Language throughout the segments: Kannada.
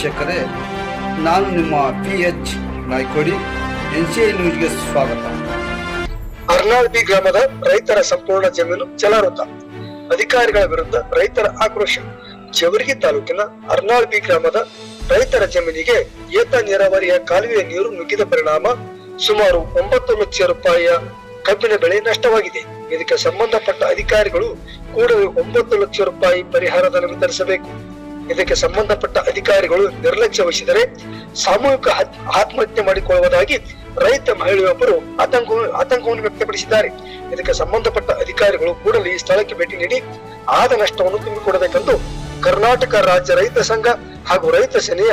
ವೀಕ್ಷಕರೇ ನಾನು ನಿಮ್ಮ P H Naykodi, N C I ನ್ಯೂಸ್ಗೆ ಸ್ವಾಗತ. ಅರ್ನಾಳ್ಬಿ ಗ್ರಾಮದ ರೈತರ ಸಂಪೂರ್ಣ ಜಮೀನು ಜಲಾವೃತ. ಅಧಿಕಾರಿಗಳ ವಿರುದ್ಧ ರೈತರ ಆಕ್ರೋಶ. ಜವರ್ಗಿ ತಾಲೂಕಿನ ಅರ್ನಾಳ್ಬಿ ಗ್ರಾಮದ ರೈತರ ಜಮೀನಿಗೆ ಏತ ನೀರಾವರಿಯ ಕಾಲುವೆಯ ನೀರು ನುಗ್ಗಿದ ಪರಿಣಾಮ ಸುಮಾರು ಒಂಬತ್ತು ಲಕ್ಷ ರೂಪಾಯಿಯ ಕಬ್ಬಿನ ಬೆಳೆ ನಷ್ಟವಾಗಿದೆ. ಇದಕ್ಕೆ ಸಂಬಂಧಪಟ್ಟ ಅಧಿಕಾರಿಗಳು ಕೂಡಲೇ ಒಂಬತ್ತು ಲಕ್ಷ ರೂಪಾಯಿ ಪರಿಹಾರಧನ ವಿತರಿಸಬೇಕು ಇದಕ್ಕೆ ಸಂಬಂಧಪಟ್ಟ ಅಧಿಕಾರಿಗಳು ನಿರ್ಲಕ್ಷ್ಯ ವಹಿಸಿದರೆ ಸಾಮೂಹಿಕ ಆತ್- ಆತ್ಮಹತ್ಯೆ ಮಾಡಿಕೊಳ್ಳುವುದಾಗಿ ರೈತ ಮಹಿಳೆಯೊಬ್ಬರು ಆತಂಕ ಆತಂಕವನ್ನು ವ್ಯಕ್ತಪಡಿಸಿದ್ದಾರೆ. ಇದಕ್ಕೆ ಸಂಬಂಧಪಟ್ಟ ಅಧಿಕಾರಿಗಳು ಕೂಡಲೇ ಈ ಸ್ಥಳಕ್ಕೆ ಭೇಟಿ ನೀಡಿ ಆದ ನಷ್ಟವನ್ನು ತುಂಬಿಕೊಡಬೇಕೆಂದು ಕರ್ನಾಟಕ ರಾಜ್ಯ ರೈತ ಸಂಘ ಹಾಗೂ ರೈತ ಸೇನೆಯ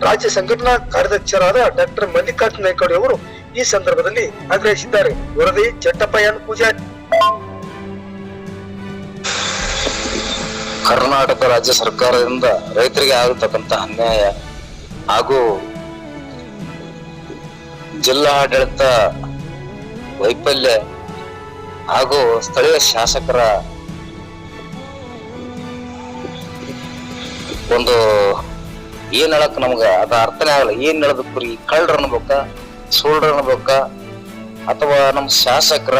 ರಾಜ್ಯ ಸಂಘಟನಾ ಕಾರ್ಯಾಧ್ಯಕ್ಷರಾದ ಡಾಕ್ಟರ್ ಮಲ್ಲಿಕಾರ್ಜುನ ನಾಯ್ಕಡಿ ಅವರು ಈ ಸಂದರ್ಭದಲ್ಲಿ ಆಗ್ರಹಿಸಿದ್ದಾರೆ. ವರದಿ ಚಟ್ಟಪ್ಪಯ್ಯನ್ ಪೂಜಾರಿ. ಕರ್ನಾಟಕ ರಾಜ್ಯ ಸರ್ಕಾರದಿಂದ ರೈತರಿಗೆ ಆಗತಕ್ಕಂತ ಅನ್ಯಾಯ ಹಾಗೂ ಜಿಲ್ಲಾ ಆಡಳಿತ ವೈಫಲ್ಯ ಹಾಗೂ ಸ್ಥಳೀಯ ಶಾಸಕರ ಒಂದು ಏನ್ ಹೇಳಕ್ ನಮ್ಗ ಅದ ಅರ್ಥನೇ ಆಗಲ್ಲ. ಏನ್ ಹೇಳಬೇಕು ರೀ ಕಳ್ಳರ ಅನ್ಬೇಕ ಸೋಳ್ರ ಅನ್ಬೇಕ, ಅಥವಾ ನಮ್ ಶಾಸಕರ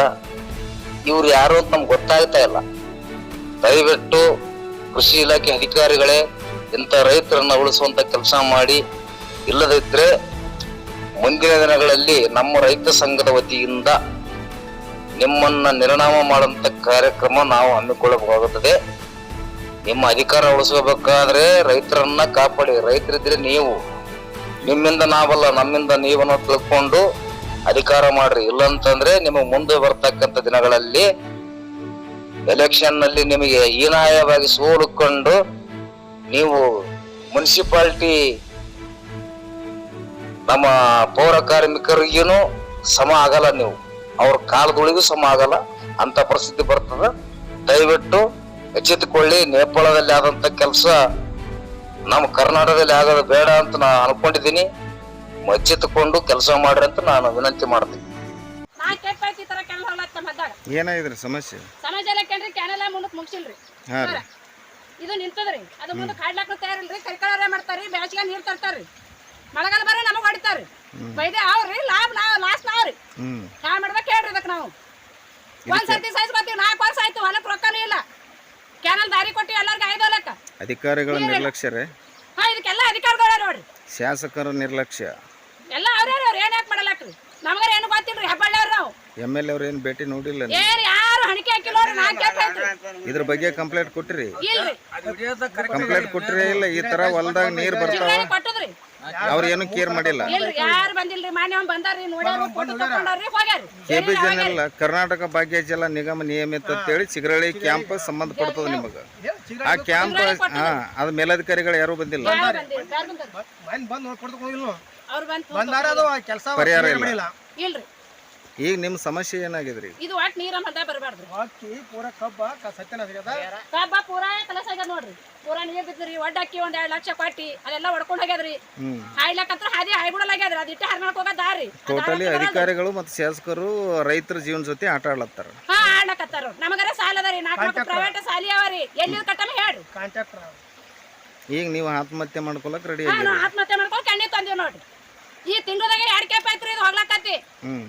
ಇವ್ರು ಯಾರು ಅಂತ ನಮ್ಗೆ ಗೊತ್ತಾಗ್ತಾ ಇಲ್ಲ. ದಯವಿಟ್ಟು ಕೃಷಿ ಇಲಾಖೆ ಅಧಿಕಾರಿಗಳೇ ಇಂಥ ರೈತರನ್ನ ಉಳಿಸುವಂತ ಕೆಲಸ ಮಾಡಿ, ಇಲ್ಲದಿದ್ರೆ ಮುಂದಿನ ದಿನಗಳಲ್ಲಿ ನಮ್ಮ ರೈತ ಸಂಘದ ವತಿಯಿಂದ ನಿಮ್ಮನ್ನ ನಿರ್ಣಾಮ ಮಾಡುವಂತ ಕಾರ್ಯಕ್ರಮ ನಾವು ಹಮ್ಮಿಕೊಳ್ಳಬೇಕಾಗುತ್ತದೆ ನಿಮ್ಮ ಅಧಿಕಾರ ಉಳಿಸ್ಕೋಬೇಕಾದ್ರೆ ರೈತರನ್ನ ಕಾಪಾಡಿ, ರೈತರಿದ್ರೆ ನೀವು. ನಿಮ್ಮಿಂದ ನಾವಲ್ಲ, ನಮ್ಮಿಂದ ನೀವನ್ನು ತಿಳ್ಕೊಂಡು ಅಧಿಕಾರ ಮಾಡ್ರಿ. ಇಲ್ಲಂತಂದ್ರೆ ನಿಮಗೆ ಮುಂದೆ ಬರ್ತಕ್ಕಂಥ ದಿನಗಳಲ್ಲಿ ಎಲೆಕ್ಷನ್ನಲ್ಲಿ ನಿಮಗೆ ಹೀನಾಯವಾಗಿ ಸೋಲುಕೊಂಡು ನೀವು ಮುನ್ಸಿಪಾಲ್ಟಿ ನಮ್ಮ ಪೌರ ಕಾರ್ಮಿಕರಿಗೇನು ಸಮ ಆಗಲ್ಲ ನೀವು. ಅವ್ರ ಕಾಲದೊಳಗೂ ಸಮ ಆಗಲ್ಲ. ಅಂತ ಪರಿಸ್ಥಿತಿ ಬರ್ತದ. ದಯವಿಟ್ಟು ಎಚ್ಚೆತ್ತುಕೊಳ್ಳಿ. ನೇಪಾಳದಲ್ಲಿ ಆದಂತ ಕೆಲಸ ನಮ್ಮ ಕರ್ನಾಟಕದಲ್ಲಿ ಆಗೋದು ಬೇಡ ಅಂತ ನಾನು ಅನ್ಕೊಂಡಿದ್ದೀನಿ. ಎಚ್ಚೆತ್ತುಕೊಂಡು ಕೆಲಸ ಮಾಡ್ರಿ ಅಂತ ನಾನು ವಿನಂತಿ ಮಾಡ್ತೀನಿ. ನಾ ಕೆಟ್ಟ ಈ ತರ ಕೆಲ ಹೊಲತ್ತ ಮದ್ದಾಗ ಏನಾಗಿದ್ರಿ ಸಮಸ್ಯೆ? ಸಮಾಜ ಇಲಾಖೆನ್ರಿ ಕ್ಯಾನೆಲ್ಲ ಮುಂದಕ್ಕೆ ಮುಗಿಸಿಲ್ರಿ. ಹಾಂ ರೀ. ಇದು ನಿಂತದ್ರಿ. ಅದು ಮುಂದೆ ಕಾಡ್ಲಾಕ ತಯಾರಿಲ್ರಿ ಕೈಕಾಳವ್ರೆ ಮಾಡ್ತಾರ್ರಿ ಬೇಸಿಗೆ ನೀರ್ ತರ್ತಾರ್ರಿ. ಮಳೆಗಾಲ ಬರೋ ನಮಗ್ ಹೊಡಿತಾರ್ರಿ. ಬೈದೆ ಅವ್ರಿ ಲಾಭ ನಾವ್ ಲಾಸ್ ನಾವ್ರಿ. ಯಾವ ಮಾಡ್ಬೇಕು ಹೇಳ್ರಿ ಇದಕ್ಕೆ ನಾವು. ಒಂದ್ ಸರ್ತಿ ಸೈಜ್ ಬರ್ತೀವಿ ನಾಲ್ಕು ವರ್ಷ ಆಯ್ತು ಹೊಲಕ್ ರೊಕ್ಕನೂ ಇಲ್ಲ. ಕ್ಯಾನಲ್ ದಾರಿ ಕೊಟ್ಟು ಎಲ್ಲರಿಗೂ ಐದು ಹೊಲಕ್ಕ. ಅಧಿಕಾರಿಗಳ ನಿರ್ಲಕ್ಷ್ಯ ರೀ. ಹಾ ಇದಕ್ಕೆಲ್ಲ ಅಧಿಕಾರಿಗಳ ನೋಡ್ರಿ. ಶಾಸಕರ ನಿರ್ಲಕ್ಷ್ಯ. ಎಲ್ಲ ಅವ್ರೇ ಅವ್ರು ಏನ್ ಯಾಕೆ ಮಾಡಲಾಕ್ರಿ ನಮಗಾರ ಏನು ಗೊತ್ತಿಲ್ರಿ ಹೆಬ್ಬಳ್ಳಿಯವ್ರು ನಾವು ಎಂ ಎಲ್ ಅವ್ರು ಏನು ಭೇಟಿ ನೋಡಿಲ್ಲ ನೀವು? ಏನ್ ಯಾರು ಹಣಿಕೆ ಹಾಕಿಲ್ಲ ನೋಡ್ರಿ ನಾ ಕೆಟ್ಟ ಇದ್ರ ಬಗ್ಗೆ ಕಂಪ್ಲೇಂಟ್ ಕೊಟ್ಟಿರಿ. ಇಲ್ರಿ. ಕಂಪ್ಲೇಂಟ್ ಕೊಟ್ಟಿರಿ ಇಲ್ಲ ಈ ತರ ಹೊಲ್ದಾಗ ನೀರ್ ಬರ್ತಾವ. ಇಲ್ರಿ, ಕೊಟ್ಟದ್ರಿ. ಅವ್ರು ಏನು ಕೇರ್ ಮಾಡಿಲ್ಲ. ಇಲ್ರಿ ಯಾರು ಬಂದಿಲ್ರಿ? ಮಾನ್ಯ ಅವ್ನ್ ಬಂದಾರ್ರಿ ನೋಡ್ಯಾರ ಫೋಟೋ ತಕೊಂಡಾರ್ರಿ ಹೋಗ್ಯಾರಿ ಕೆ ಕರ್ನಾಟಕ ಭಾಗ್ಯ ಜಲ ನಿಗಮ ನಿಯಮಿತ ಅಂತೇಳಿ ಚಿಗರಳ್ಳಿ ಕ್ಯಾಂಪ್ ಸಂಬಂಧಪಡ್ತದ ನಿಮಗೆ. ಆ ಕ್ಯಾಂಪ್ ಹಾ ಅದ ಮೇಲಧಿಕಾರಿಗಳು ಯಾರು ಬಂದಿಲ್ಲ. ಯಾರು ಬಂದಿಲ್ಲ? ಯಾರು ಬಂದಾರ ಮನ್ ಬಂದ್ ನೋಡ್ಕೊಡ್ತಾ ಹೋಗಿಲ್ಲ ಅವ್ರು ಬಂದ್ ಬಂದಾರ ಅದು ಕೆಲಸ ಪರಿಹಾರ ಇಲ್ಲ. ಇಲ್ರಿ. ಈಗ ನಿಮ್ಮ ಸಮಸ್ಯೆ ಏನಾಗಿದ್ರಿ? ಇದು ಒಟ್ ನೀರ ಮದ್ದ ಬರಬಾರ್ದು. ಅಕ್ಕಿ ಪೂರ ಕಬ್ಬ ಸತ್ಯನ ಕಬ್ಬ ಪೂರಾ ಕಲಸ ಆಗ್ಯದ ನೋಡ್ರಿ. ಪೂರಾ ನೀರ್ ಬಿದ್ದ್ರಿ ಒಡ್ ಅಕ್ಕಿ ಒಂದ್ ಎರಡ್ ಲಕ್ಷ ಕೊಟ್ಟಿ ಅದೆಲ್ಲ ಒಡ್ಕೊಂಡ್ ಹೋಗ್ಯದ್ರಿ. ಹ್ಮ್. ಹಾಯ್ಲಕ್ಕಂತ್ರ ಹಾದಿ ಹಾಯ್ಬಿಡಲಾಗ್ಯದ್ರಿ ಅದ್ ಇಟ್ಟೆ ಹರ್ನಾಳಕ್ ಹೋಗೋ ದಾರಿ. ಟೋಟಲಿ ಅಧಿಕಾರಿಗಳು ಮತ್ತು ಶಾಸಕರು ರೈತರ ಜೀವನ ಜೊತೆ ಆಟ ಆಡ್ಲತ್ತಾರ. ಹಾ ಆಡ್ಲಕತ್ತಾರ ನಮಗರ ಸಾಲ ಅದರಿ ನಾಲ್ಕು ಮಕ್ಳು ಪ್ರೈವೇಟ್ ಸಾಲಿ ರೀ. ಎಲ್ಲಿ ಕಟ್ಟಮ ಹೇಳ್ರಿ. ಕಾಂಟ್ರಾಕ್ಟರ್ ಈಗ ನೀವು ಆತ್ಮಹತ್ಯೆ ಮಾಡ್ಕೊಳಕ್ ರೆಡಿ ಹಾ ಆಗಿರಿ ನಾವು ಆತ್ಮಹತ್ಯೆ ಮಾಡ್ಕೊಂಡು ಕಣ್ಣಿ ತಂದೀವಿ ನೋಡ್ರಿ. ಈ ತಿಂಗಳದಾಗ ಎರಡ್ ಕೆಪ್ ಐತ್ರಿ ಇದು ಹೋಗ್ಲಕತ್ತಿ. ಹ್ಮ್.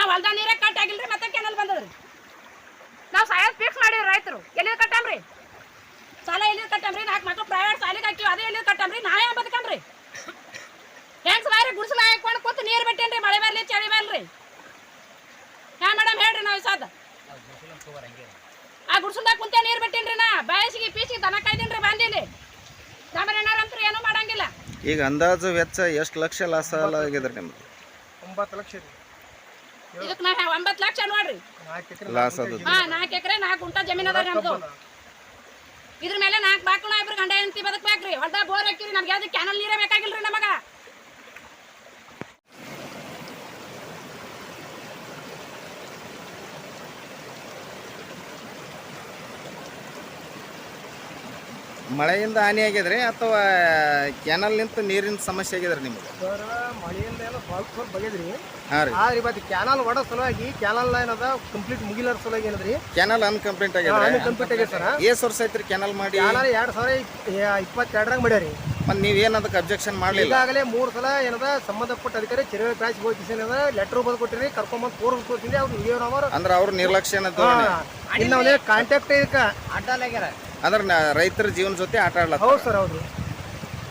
ನಾವ್ ಹೊಲ್ದ ನೀರೇ ಕಟ್ ಆಗಿಲ್ರಿ ಮತ್ತೆ ಕೆನಲ್ ಬಂದದ್ರಿ? ನಾವು ಸಾಯದ್ ಫಿಕ್ಸ್ ಮಾಡಿವ್ರಿ ರೈತರು. ಎಲ್ಲಿ ಕಟ್ಟಾಮ್ರಿ ಸಾಲ ಎಲ್ಲಿ ಕಟ್ಟಾಮ್ರಿ ನಾಲ್ಕು ಮಕ್ಳು ಪ್ರೈವೇಟ್ ಸಾಲಿಗೆ ಹಾಕಿವಿ ಅದೇ ಎಲ್ಲಿ ಕಟ್ಟಾಮ್ರಿ ನಾವೇ ಬದುಕಮ್ರಿ ಹೆಂಗ್ ಸಾರಿ ಗುಡಿಸಲ ಹಾಕೊಂಡು ಕೂತು ನೀರು ಬಿಟ್ಟೇನ್ರಿ ಮಳೆ ಬರ್ಲಿ ಚಳಿ ಬರ್ಲಿ. ಹಾ ಮೇಡಮ್ ಹೇಳ್ರಿ ನಾವು ಸಾದ ಆ ಗುಡಿಸಲ್ದಾಗ ಕುಂತೆ ನೀರು ಬಿಟ್ಟೇನ್ರಿ ನಾ. ಬಯಸಿಗೆ ಪೀಸಿಗೆ ದನ ಕಾಯ್ದೇನ್ರಿ ಬಂದಿಲ್ಲಿ ನಮ್ಮನೇನಾರಂತ್ರು ಏನೂ ಮಾಡಂಗಿಲ್ಲ. ಈಗ ಅಂದಾಜು ವೆಚ್ಚ ಎಷ್ಟು ಲಕ್ಷ ಲಾಸ್ ಆಗಿದ್ರಿ ನಿಮ್ದು? ಒಂಬತ್ತು ಲಕ್ಷ ರೀ ಇದಕ್ಕೆ ನಾ ಒಂಬತ್ತು ಲಕ್ಷ ನೋಡ್ರಿ. ಲಾಸ್ ಅದು ಹಾ ನಾಲ್ಕು ಎಕರೆ ನಾಲ್ಕು ಗುಂಟ ಜಮೀನ್ ಅದ ನಮ್ದು. ಇದ್ರ ಮೇಲೆ ನಾಲ್ಕು ಬಾಕ್ಳು ಇಬ್ರು ಗಂಡ ಹೆಂಡತಿ ಬದುಕ್ಬೇಕ್ರಿ. ಹೊಲ್ದಾಗ ಬೋರ್ ಹಾಕಿರಿ ನಮ್ಗೆ ಯಾವ್ದು ಕ್ಯಾನಲ್ ನೀರೇ ಬೇಕಾಗಿಲ್ರಿ ನಮಗ. ಮಳೆಯಿಂದ ಹಾನಿ ಆಗಿದ್ರಿ ಅಥವಾ ಕೆನಲ್ ನಿಂತ ನೀರಿನ ಸಮಸ್ಯೆ ಆಗಿದ್ರಿ ನಿಮ್ಗೆ? ಸರ್ ಮಳೆಯಿಂದ ಎಲ್ಲ ಸ್ವಲ್ಪ ಸ್ವಲ್ಪ ಬಗೆದ್ರಿ. ಹಾಂ ರೀ. ಆದ್ರೆ ಇವತ್ತು ಕ್ಯಾನಲ್ ಒಡ ಸಲುವಾಗಿ ಕ್ಯಾನಲ್ ಏನದ ಕಂಪ್ಲೀಟ್ ಮುಗಿಲಾರ ಸಲುವಾಗಿ ಏನದ್ರಿ? ಕ್ಯಾನಲ್ ಅನ್ಕಂಪ್ಲೀಟ್ ಆಗಿದೆ ಕಂಪ್ಲೀಟ್ ಆಗೈತೆ ಸರ್. ಏಸ್ ವರ್ಷ ಐತ್ರಿ ಕ್ಯಾನಲ್ ಮಾಡಿ? ಕ್ಯಾನಲ್ ಎರಡು ಸಾವಿರ ಇಪ್ಪತ್ತೆರಡರಾಗ ಮಾಡ್ಯಾರಿ. ಮತ್ತೆ ನೀವೇನು ಅದಕ್ಕೆ ಅಬ್ಜೆಕ್ಷನ್ ಮಾಡಲಿಲ್ಲ? ಈಗಾಗಲೇ ಮೂರು ಸಲ ಏನದ ಸಂಬಂಧಪಟ್ಟ ಅಧಿಕಾರಿ ಚಿರವೆ ಕ್ರಾಚ್ ಹೋಗಿ ಏನದ ಲೆಟರ್ ಬಂದು ಕೊಟ್ಟಿರಿ ಕರ್ಕೊಂಬಂದು ತೋರಿಸ್ ಕೊಡ್ತೀನಿ ಅವ್ರು ವಿಡಿಯೋ ನಂಬರ್ ಅಂದ್ರೆ ಅವ್ರು ನಿರ್ಲಕ್ಷ್ಯ ಕಾಂಟ್ಯಾಕ್ಟ್ ಇದಕ್ಕೆ? ಅಂದ್ರೆ ನ- ರೈತರ ಜೀವನ ಜೊತೆ ಆಟ ಆಡ್ಲತ್ತ ಹೌದು ಸರ್ ಹೌದು.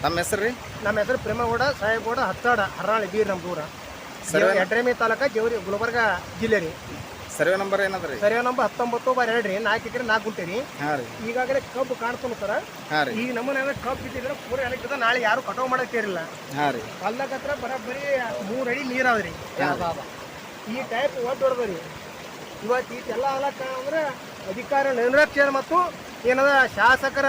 ತಮ್ಮ ಹೆಸರು ರೀ? ನಮ್ಮ ಹೆಸರು ಪ್ರೇಮಗೌಡ ಸಾಹೇಬಗೌಡ ಹತ್ತಾಡ ಹರಾಳಿ ಬೀರ್ ನಮ್ಮ ದೂರ ಸರ್ವೆ ಎಡ್ರೆಮಿ ತಾಲೂಕ ಜೇವರಿ ಗುಲ್ಬರ್ಗ ಜಿಲ್ಲೆ ರೀ. ಸರ್ವೆ ನಂಬರ್ ಏನದ ರೀ? ಸರಿಯ ನಂಬರ್ ಹತ್ತೊಂಬತ್ತು ಬಾರ್ ಎರಡು ರೀ ನಾಲ್ಕು ಎಕರೆ ನಾಲ್ಕು ಗುಂಟೆ ರೀ. ರೀ. ಈಗಾಗಲೇ ಕಬ್ಬು ಕಾಣ್ತಾನ ಸರ್. ಹಾಂ ರೀ. ಈಗ ನಮ್ಮನೆ ಕಬ್ಬು ಬಿಟ್ಟಿದ್ರೆ ಪೂರ ಏನಕ್ಕಿದೆ ನಾಳೆ ಯಾರು ಕಟಾವು ಮಾಡಕ್ಕೆ ಸೇರಿಲ್ಲ ಹಾಂ ರೀ. ಹೊಲ್ದಾಗ ಹತ್ರ ಬರಬ್ಬರಿ ಮೂರು ಅಡಿ ನೀರು ಅದ್ರಿ ಈ ಟೈಪ್ ಒಟ್ಟು ರೀ. ಇವತ್ತು ಇದೆಲ್ಲ ಆಗಲಕ್ಕ ಅಂದ್ರೆ ಅಧಿಕಾರ ನಿರ್ಲಕ್ಷ್ಯ ಮತ್ತು ಏನದ ಶಾಸಕರ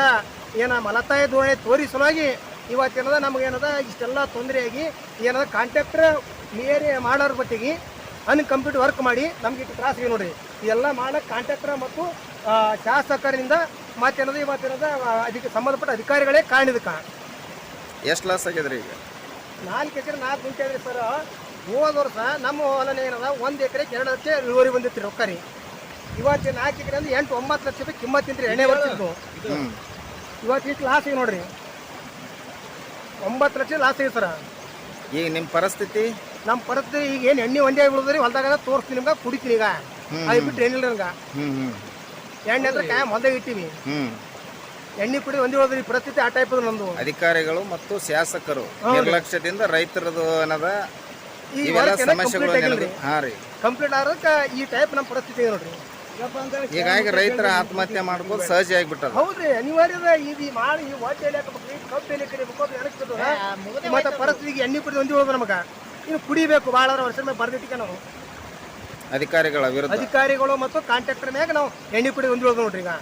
ಏನ ಮಲತಾಯಿ ಧೋರಣೆ ತೋರಿಸಲಾಗಿ ಇವತ್ತೇನದ ನಮಗೇನದ ಇಷ್ಟೆಲ್ಲ ತೊಂದರೆಯಾಗಿ ಏನದ ಕಾಂಟ್ರಾಕ್ಟರ್ ಕ್ಲಿಯರ್ ಮಾಡೋರ ಬಟ್ಟಿಗೆ ಅನ್ಕಂಪ್ಲೀಟ್ ವರ್ಕ್ ಮಾಡಿ ನಮ್ಗೆ ಇಟ್ಟು ತ್ರಾಸಿಗೆ ನೋಡ್ರಿ. ಇದೆಲ್ಲ ಮಾಡಕ್ಕೆ ಕಾಂಟ್ರಾಕ್ಟರ್ ಮತ್ತು ಶಾಸಕರಿಂದ ಮತ್ತೇನದ ಇವತ್ತೇನದ ಅದಕ್ಕೆ ಸಂಬಂಧಪಟ್ಟ ಅಧಿಕಾರಿಗಳೇ ಕಾಣಿದಕ್ಕ ಎಷ್ಟು ಲಾಸ್ ಆಗ್ಯದ್ರಿ ಈಗ? ನಾಲ್ಕು ಎಕರೆ ನಾಲ್ಕು ಗುಂಟೆ ಸರ್ ಹೋದ ವರ್ಷ ನಮ್ಮ ಹೊಲನ ಏನದ ಒಂದು ಎಕರೆಗೆ ಎರಡು ಲಕ್ಷ ಇಳುವರಿ ಬಂದಿತ್ತು ರೊಕ್ಕ ರೀ ಇವತ್ತು ಹಾಕಿದ್ರೆ ಅಂದ್ರೆ ಎಂಟು ಒಂಬತ್ತು ಲಕ್ಷ ರೂಪಾಯಿ ಕಿಮ್ಮತ್ ತಿಂತೀರಿ ಎಣ್ಣೆ ಬರ್ತಿದ್ದು ಇವತ್ತು ಇಷ್ಟು ಲಾಸ್ ಈಗ ನೋಡ್ರಿ. ಒಂಬತ್ತು ಲಕ್ಷ ಲಾಸ್ ಇದೆ ಸರ್. ಈಗ ನಿಮ್ಮ ಪರಿಸ್ಥಿತಿ? ನಮ್ಮ ಪರಿಸ್ಥಿತಿ ಈಗ ಏನು ಎಣ್ಣೆ ಒಂದೇ ಬಿಡುದ್ರಿ ಹೊಲ್ದಾಗ ತೋರಿಸ್ತೀನಿ ನಿಮ್ಗೆ ಕುಡಿತೀನಿ ಈಗ. ಅದು ಬಿಟ್ಟು ಏನಿಲ್ಲ ನಂಗೆ ಎಣ್ಣೆ ಅಂದ್ರೆ ಕಾಯಂ ಹೊಲ್ದಾಗ ಇಟ್ಟಿವಿ. ಎಣ್ಣೆ ಕುಡಿ ಒಂದೇ ಹೋದ್ರಿ ಪರಿಸ್ಥಿತಿ ಆ ಟೈಪ್ ಅದು ನಮ್ದು. ಅಧಿಕಾರಿಗಳು ಮತ್ತು ಶಾಸಕರು ನಿರ್ಲಕ್ಷ್ಯದಿಂದ ರೈತರದು ಏನದ? ಈ ಸಮಸ್ಯೆಗಳು ಹಾಂ ರೀ. ಕಂಪ್ಲೀಟ್ ಆಗೋದಕ್ಕೆ ಈ ಟೈಪ್ ನಮ್ಮ ಪರಿಸ್ಥಿತಿ ನೋಡ್ರಿ. ಹೀಗಾಗಿ ರೈತರ ಆತ್ಮಹತ್ಯೆ ಮಾಡ್ಬೋದು ಸಹಜ ಆಗಿಬಿಟ್ಟದ ಹೌದ್ರಿ ಅನಿವಾರ್ಯದ ಇದು ಮಾಡಿ ಈ ಹೊಟ್ಟೆ ಎಲೆ ಹಾಕಬೇಕು ಈ ಕಬ್ಬು ಎಲೆ ಕಡಿಬೇಕು ಬಿದ್ದದ? ಮತ್ತೆ ಪರಿಸ್ಥಿತಿಗೆ ಎಣ್ಣೆ ಕುಡಿದು ಒಂದು ಹೋದ ನಮಗ. ಇನ್ನು ಕುಡಿಬೇಕು ಭಾಳ ವರ್ಷ ಮೇಲೆ ಬರ್ದಿಟ್ಟಿಗೆ ನಾವು. ಅಧಿಕಾರಿಗಳ ವಿರುದ್ಧ. ಅಧಿಕಾರಿಗಳು ಮತ್ತು ಕಾಂಟ್ರಾಕ್ಟರ್ ಮ್ಯಾಗ ನಾವು ಎಣ್ಣೆ ಕುಡಿದು ಒಂದು ನೋಡ್ರಿ ಈಗ.